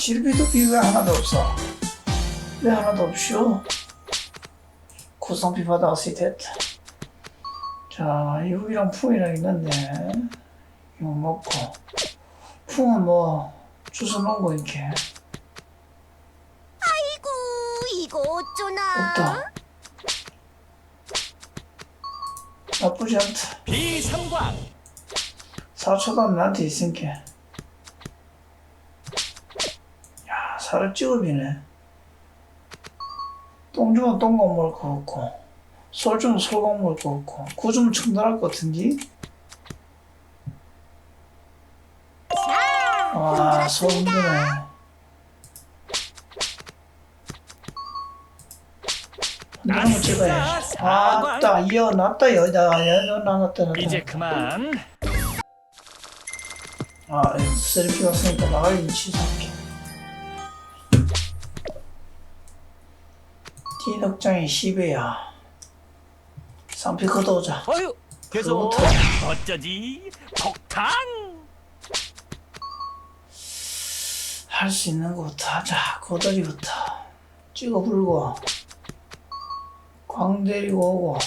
실비도 비왜 하나도 없어? 왜 하나도 없쇼? 구성비 받아왔을 됐다. 자, 육이랑 풍이랑 있는데, 이거 먹고. 풍은 뭐, 주워 놓은 거 이렇게. 아이고 이거 어쩌나 없다. 나쁘지 않다. 비상광 4초간 나한테 있으니까. 야, 살을 찌급이네. 똥 주면 똥광 먹을 거 같고, 솔 주면 솔광 먹을 거 같고, 구 주면 청단할 것 같은데? 자 와, 소름 흔들었습니다 드네. 흔드는 거 찍어야지. 아따, 이어 놨다, 여기다. 여기다 놨다. 이제 그만 아, 쓰리피 왔으니까 나가기 취소할 게. T덕장이 10회야. 쌍피 걷어오자. 어휴 계속 그거부터. 어쩌지 폭탄 할 수 있는 것부터 하자. 고다리부터. 찍어 불고. 광 데리고 오고.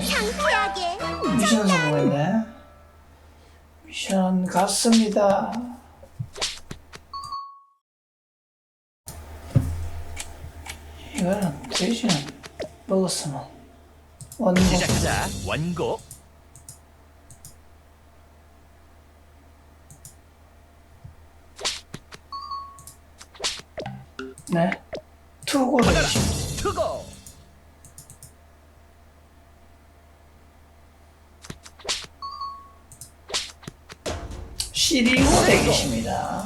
상쾌하게 미션 성공했네. 미션 갔습니다. 돼지는 먹었으면 원고. 시작하자. 원고. 네. 투고 받아라. 투고. 시리고. 되겠습니다.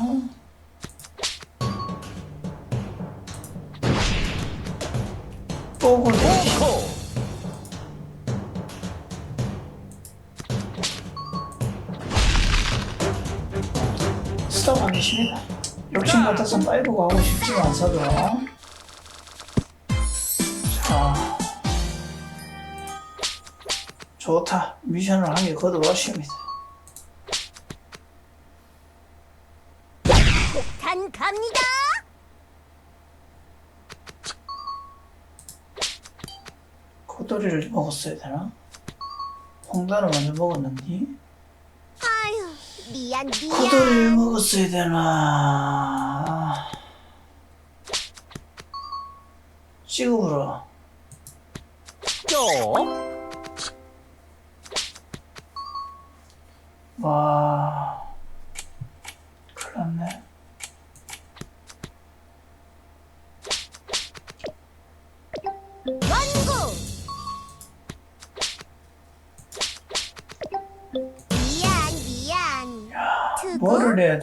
스톱 하겠습니다. 욕심 같아서 파이브가 하고 싶지가 않아도 자 좋다 미션을 한 개 거둬봤습니다. 단 갑니다 고도리를 먹었어야 되나? 홍단을 먼저 먹었는데 미안 미안 고도리를 먹었어야 되나? 찍어보라. 쪽 와,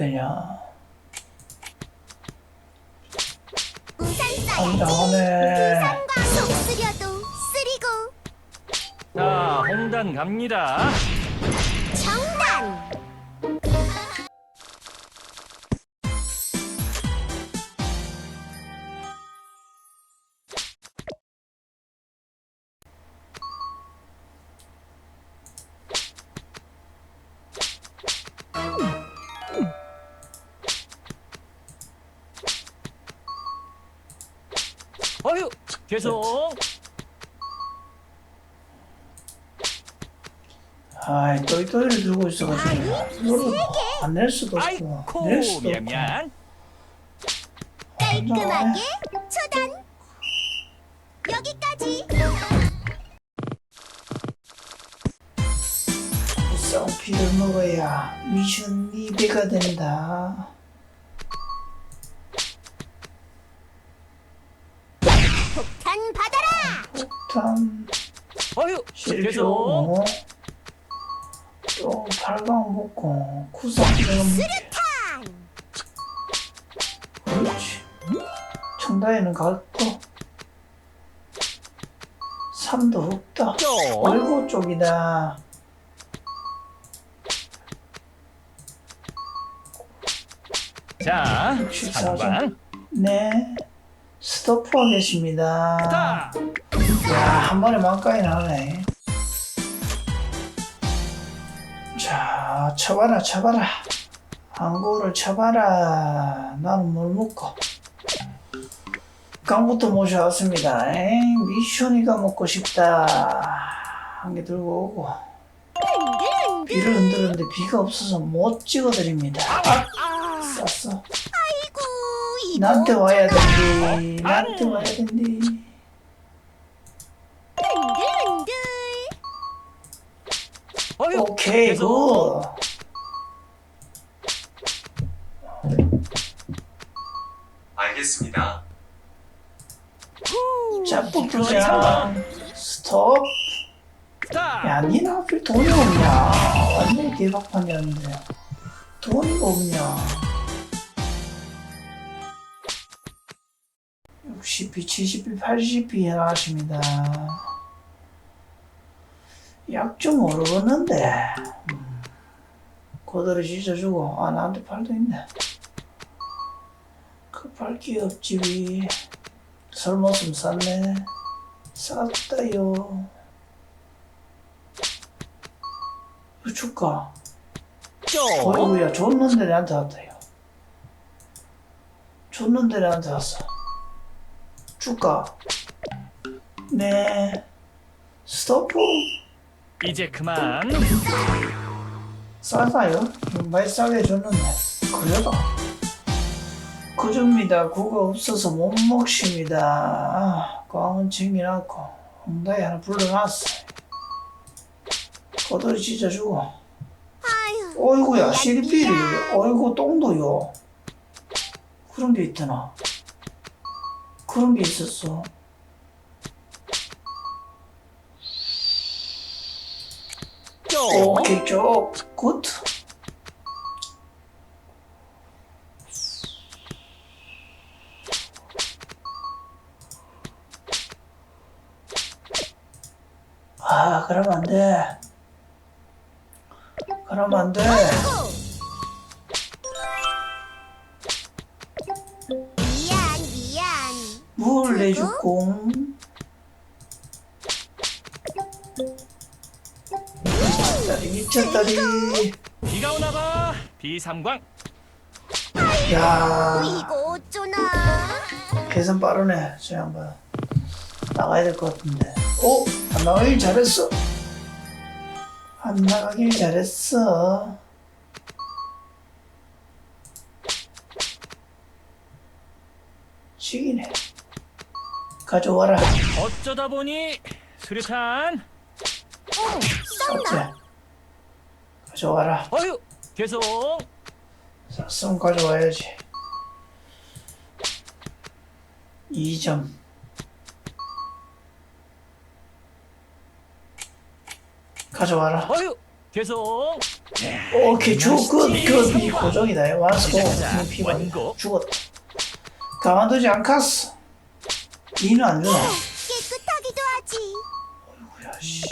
되냐? 우산 안 써야지 나오네. 상과 속 쓰려도 쓰리고 자 홍단 갑니다 계속 아이, 또이또이를 들고 있어가지고. 이거를 안낼 수도 없고. 아이코 낼 수도 없고. 깔끔하게 초단 여기까지 쌍피를 먹어야 미션 2배가 된다. 단 받아라 폭탄 실조. 계속 또 8강 먹고 구상 내가 먹게. 탄 그렇지. 청다에는 갔고 3도 없다. 쪽 얼굴 쪽이다. 자 식사하자. 상광 네. 스토프 하겠습니다. 자 야, 한 번에 만까지 나오네. 자, 쳐봐라, 쳐봐라. 항구를 쳐봐라. 나는 뭘 묻고. 강부터 모셔왔습니다. 에잉, 미션이가 먹고 싶다. 한 개 들고 오고. 비를 흔들었는데 비가 없어서 못 찍어드립니다. 아, 쌌어. 나한테 와야 어쩌나. 된디. 나한테 와야 된디. 흔들흔들 어휴, 오케이. 굿. 알겠습니다. 자, 뿌뿌장. 스톱. 스타. 야, 니는 하필 돈이 없냐? 완전 히 대박판이었는데. 돈이 없냐? 60비, 70비, 80비 해나가십니다. 약좀 모르겠는데. 음. 고도를 찢어주고, 아, 나한테 팔도 있네. 급할 게 없지. 설모습 쌌네. 쌌다요. 쪽. 어이구야 줬는데 나한테 왔다요 줬는데 나한테 왔어 줄까? 네. 스토프 이제 그만. 싸다요? 많이 싸게 줬는데 그래도 그줍니다. 그거 없어서 못 먹습니다. 꽝은 챙겨놨고. 엉덩이 하나 불러놨어. 거들이 찢어주고. 아유. 어이구야 CDP리. 어이구 똥도요. 그런 게 있더나 그런 게 있었어. 쪽. 오케이 쪽 굿. 아 그러면 안 돼. 그러면 안 돼 물 내주공 미쳤다리 미쳤다리 비가 오나 봐. 비삼광. 야. 이거 어쩌나? 계산 빠르네. 저 양반 나가야 될 것 같은데. 오! 안 나가길 잘했어. 안 나가길 잘했어. 시기네 가져와라 어쩌다 보니 수류탄. 샀지 가져와라 어휴. 계속. 샀으면 가져와야지 2점 가져와라 어휴. 계속. 오케이 쭉끝끝이 고정이다 완수 시작하자. 피바 원고. 죽었다 가만두지 않겠어 이는 안 주나 깨끗하기도 하지. 어이구야 씨.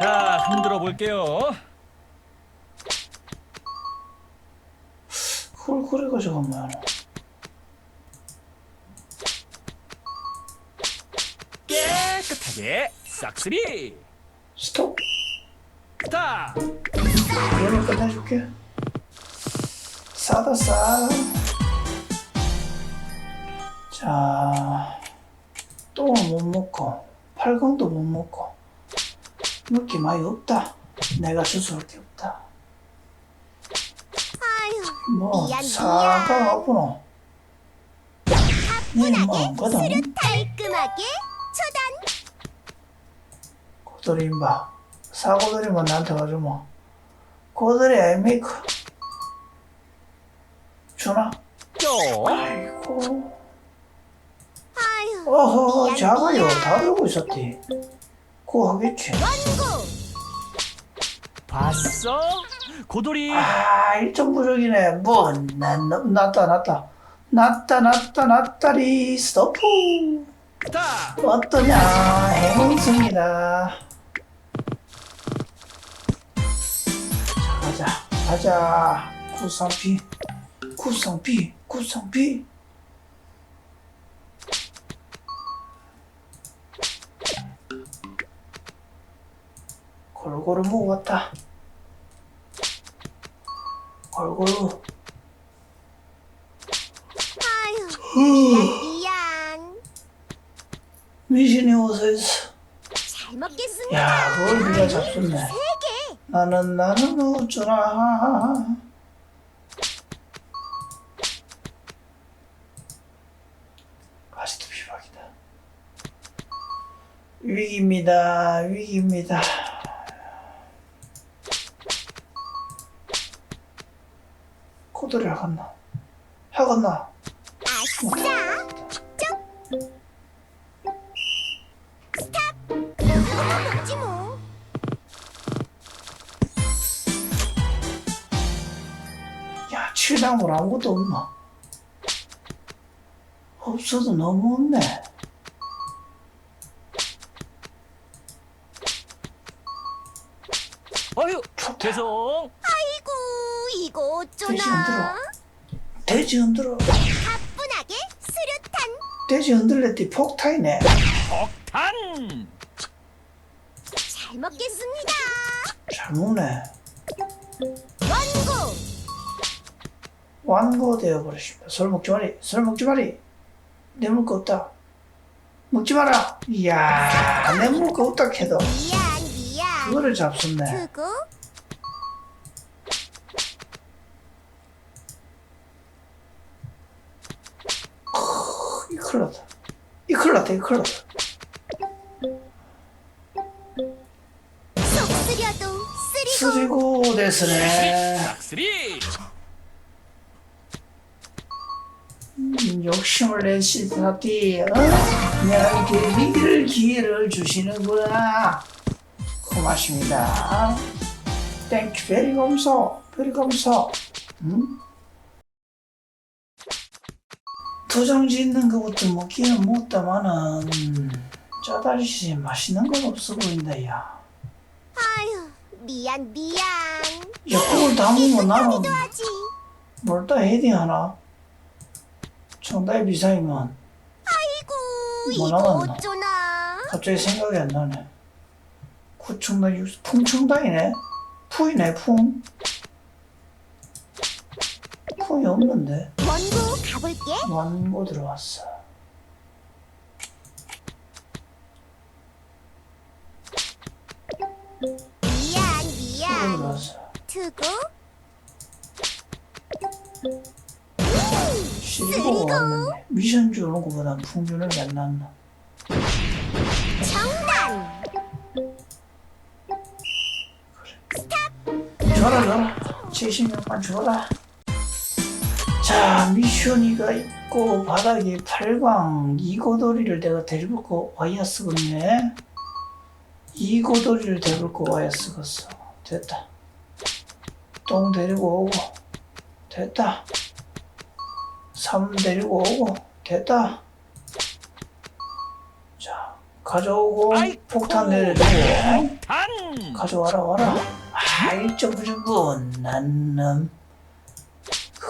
자, 흔들어 볼게요. 그걸 그래 가지고 뭐야 깨끗하게 싹쓸이. 스톱. 스타. 이거는 끝내줄게. 싸다 싸 자, 똥을 못 먹고, 팔강도 못 먹고, 게 많이 없다. 내가 스스로 게 없다. 아유 뭐, 미안, 사과가 없구나. 네, 뭐. 깔끔하게 초단 고들이 임바. 사고들이면 나한테 가주면. 고들이 아닙니까? 주나? 쪽. 아이고. 어허, 작아요. 다 들고 있었지. 그거 하겠지. 봤어? 고돌이. 아, 1점 부족이네. 뭐, 난, 났다, 났다. 났다, 났다, 났다리, 스토프. 어떠냐, 행운승이다. 자, 가자, 가자. 구상피, 구상피, 구상피. 골고루 먹었다. 골고루 아휴, 미안. 미신이 어서 있어 잘 먹겠습니다. 야 그걸 네가 개. 나는 나는 어쩌나 아직도 비박이다 위기입니다 위기입니다 코드를 하겠나 하겠나 아싸. 쭉. 스탑. 이거 먹지 뭐. 야 칠당물 아무것도 없나 없어도 너무 없네 어휴. 죄송 이거 돼지 흔들어 어쩌나. 돼지 흔들어 가뿐하게 수류탄. 돼지 흔들랬더니 폭탄이네 폭탄 잘 먹겠습니다. 잘 먹네 원고. 완고되어 버렸습니다 술 먹지 마리 술 먹지 마리 내 먹을 거 없다 먹지 마라 이야 내 먹을 거 없다 해도 미안, 미안. 그거를 잡섰네 두고. 이 큰일 났다 이 큰일 났다 이 큰일 났다 속 쓰려도 쓰리고. 쓰리고 됐으네 쓰리 음, 욕심을 낸 시타티 어? 나에게 믿을 기회를 주시는구나 고맙습니다 땡큐 베리 감사 베리 감사 음? 도장 짓는 것부터 먹기는 못다마는 짜다리시 맛있는 건 없어 보인다 야 아휴, 미안, 미안. 역국을 다 먹으면 나는 하기도 하지. 뭘다 헤딩 하나 정답이 비상이면 아이고, 뭐 이거? 어쩌나. 갑자기 생각이 안 나네. 구청당 육 풍청당이네. 푸이네 풍. 풍이 없는데 원고 가볼게. 완고 들어왔어. 미안, 풍 미안. 들어왔어. 두고. 시리고가 왔는데 미션 주는 것보단 풍 주는 게안 낫나. 정단. 줘라 줘라. 70명만 줘라. 자 미션이가 있고 바닥에 팔광 이고돌이를 내가 데리고 와야 쓰겠네. 이고돌이를 데리고 와야 쓰겠어. 됐다. 똥 데리고 오고 됐다. 삼 데리고 오고 됐다. 자 가져오고. 폭탄 내려주고 폭탄 가져와라 와라 아 일점 부족분 난놈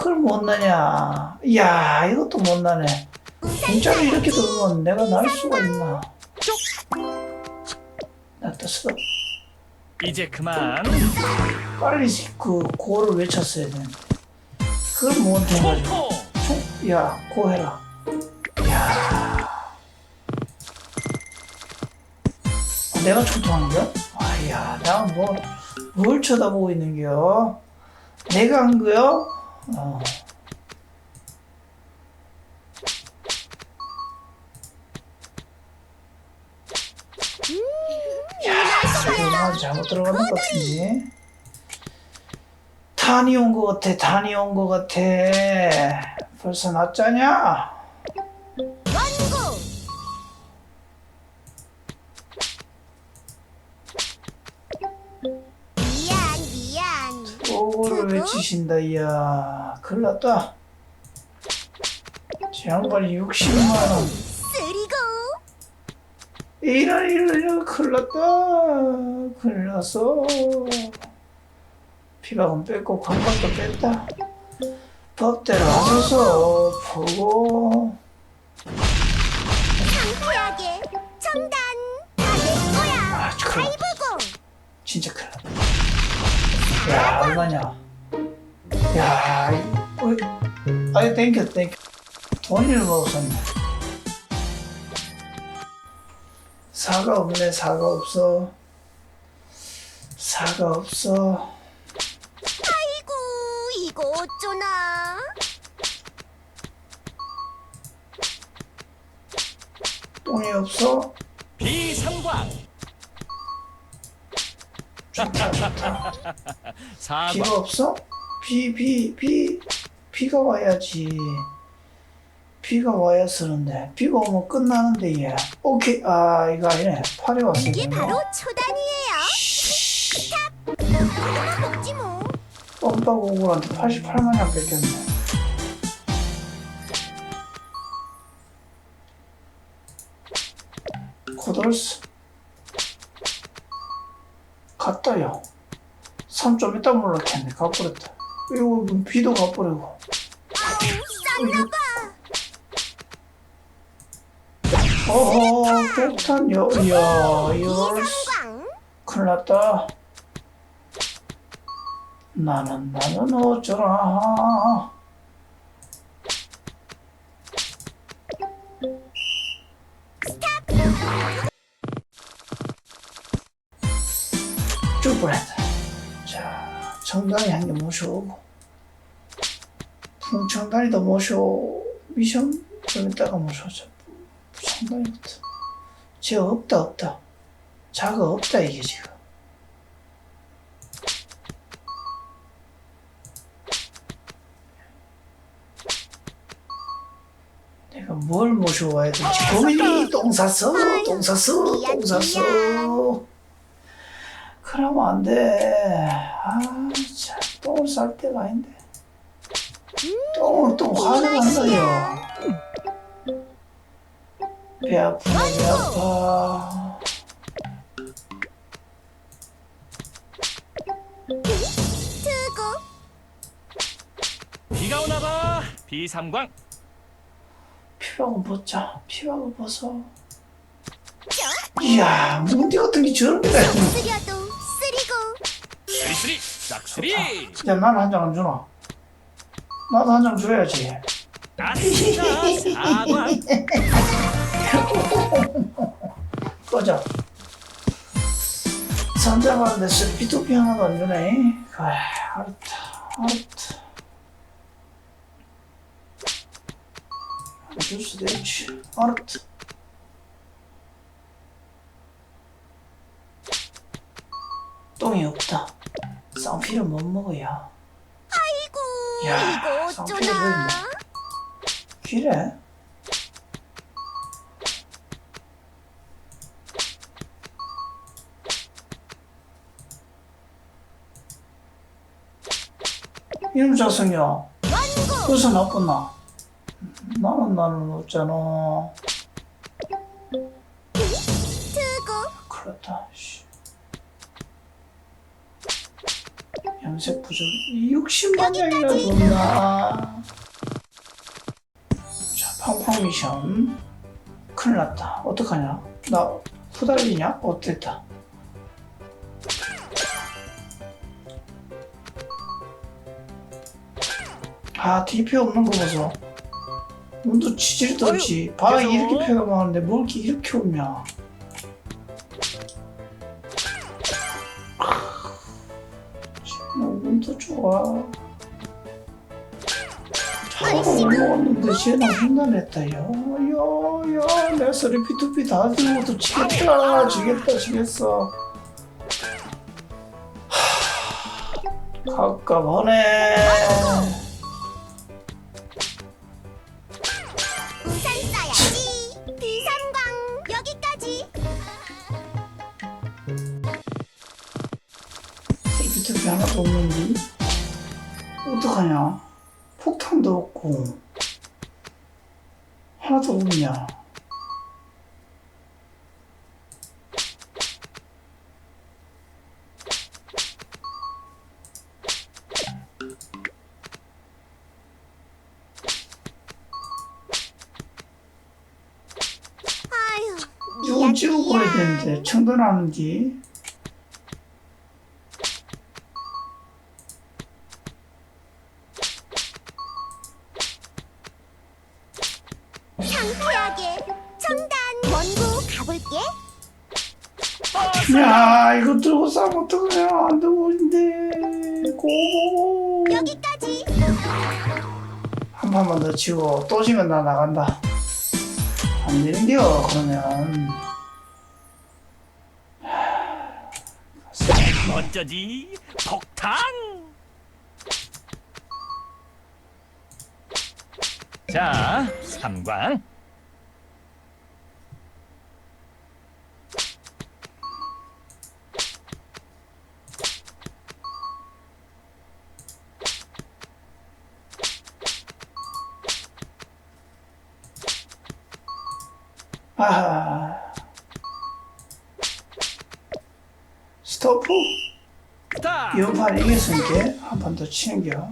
그걸 못 나냐. 이야 이것도 못 나네. 공짜로 이렇게 돌면 내가 날 수가 있나. 나또 쓰다 이제 그만. 빨리 그 고를 외쳤어야 되는데. 그걸 못 해가지고. 총통 야고 해라. 야. 아, 내가 총통한겨? 아야 나뭐 뭘 쳐다보고 있는 겨? 내가 한 거요? 어. 야, 잘못 들어가는 것 같은데. 탄이 온 것 같아, 탄이 온 것 같아. 벌써 났자냐? 그거? 외치신다, 이야. 큰일 났다. 저 양반이 60만원. 쓰리고. 이런, 이런, 큰일 났다. 큰일 났어. 피박은 뺐고, 관박도 뺐다. 법대로 하소서, 보고. 상쾌하게. 정단. 다내 거야. 아, 큰일 났다. 진짜 큰일 났다. 야, 얼마냐? 야, 이- 어이, 아이 땡겨 땡겨. 돈을 먹었네. 사가 없네 사가 없어. 사가 없어. 아이고 이거 어쩌나 똥이 없어. 비상광 비가 없어? 비, 비, 비, 비가 와야지. 비가 와야 쓰는데. 비가 오면 끝나는데, 얘. 오케이. 아, 이거 아니네. 팔이 왔어. 이게. 바로 초단이에요 먹지 뭐 뻔빠고 오글한테 88만 원 뺏겼네. 코돌스. 갔다요. 산 좀 이따 몰랐겠네. 가버렸다. 이거 비도 가버리고. 쌌나봐 어허, 폭탄, 여, 야, 이럴 이상광 큰일 났다. 나는, 나는 어쩌라. 청단이 한 개 모셔오고, 풍청단이도 모셔, 미션 좀 이따가 모셔오자. 청단이부터. 쟤 없다, 없다. 자가 없다, 이게 지금. 내가 뭘 모셔와야 될지 고민이 똥 쌌어, 똥 쌌어, 똥 쌌어. 그러면 안 돼. 아, 참, 똥을 쌀 때가 아닌데. 똥은 또 화를 난다요. 배 아프네, 배 아파. 비가 오나봐 비상광 피박은 벗자. 피박을 벗어. 이야, 문디 같은 게 저런 게다. 쓰 싹쓰리 야, 난한 장 안 주나? 나도 한 장 줘야지. 꺼져. 선장하는데 스피도피 하나도 안 주네. 그래, 알았다, 알았다. 안줄 수도 있지. 알았다. 똥이 없다. 쌍피를 못 먹어야. 아이고 야, 이거 어쩌나 그래? 이놈 자성이야. 그래서 나쁘나? 나는 나는 없잖아. 트고 났다. 씨. 염색 부족 60만 장이나 돈다. 자, 팡팡 미션. 큰일 났다. 어떡하냐? 나 후달리냐? 어땠다? 아, DP 없는 거 보소. 문도 치질도. 바닥 계속. 이렇게 펴가 많은데 뭘 이렇게 이렇게 없냐? 너무 좋아. 차가 못 먹었는데 쟤는 혼나냈다. 야, 야, 야, 내 소리 피투피 다 들고도 지겠다, 지겠다, 지겠어. 하, 가깝하네. 언제 이제 충전하는지 청단 원구 가볼게. 야 이거 들고 싸면 어떡해 안 되고 있는데. 고고고. 여기까지. 한 판만 더 치고 또 지면 나 나간다. 안 되는겨 그러면. 어쩌지? 폭탄! 자, 삼광. 이번 이겼으니까 한 판 더 치는겨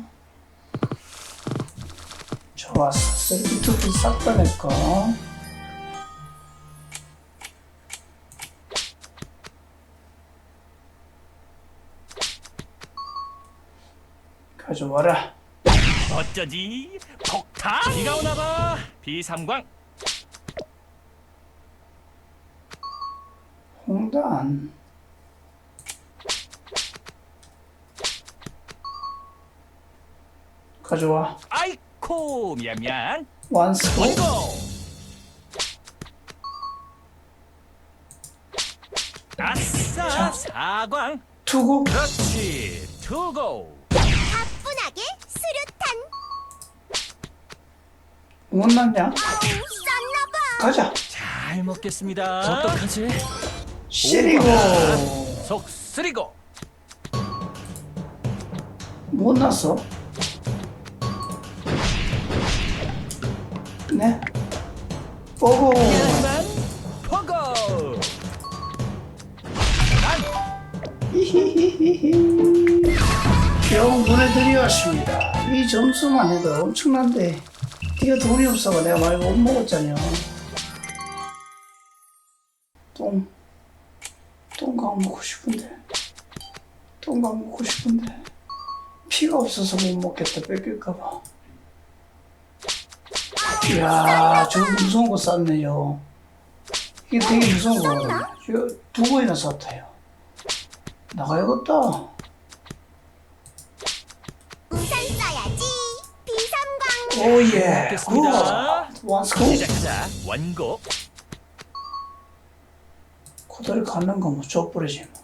좋았어 쓰레기 싹다 내꺼 가져와라 어쩌지? 폭탄! 비가 오나봐. 비삼광. 홍단 가져와 아이코 미안 미안. 완스 원고. 아싸 사광. 투구 그렇지 투고. 가뿐하게 수류탄. 못났냐 아우 쌌나봐. 가자 잘 먹겠습니다. 어떡하지? 시리고 속 쓰리고. 못났어 네. 보고 히히히히히. 겨우 눈에 들이왔습니다. 이 점수만 해도 엄청난데 이거 돈이 없어가 내가 많이 못 먹었잖여 똥. 똥강 먹고 싶은데. 똥강 먹고 싶은데. 피가 없어서 못 먹겠다. 뺏길까봐 이야 저거 무서운 거 쌌네요 이게 되게 무서운 거거든요 두 번이나 쌌다요 나가야겠다 우산 써야지. 비삼광. 오예 먹겠습니다. 완스코 시작하자. 원고. 코다리 갖는 거뭐 줘버리지 뭐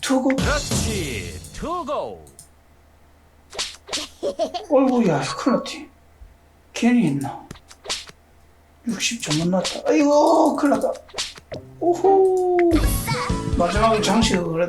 투구 그렇지 투고. 어이구야 큰일 났지 괜히 했나? 60점 못 났다. 아이고 큰일 났다. 오호. 마지막에 장식을 그래도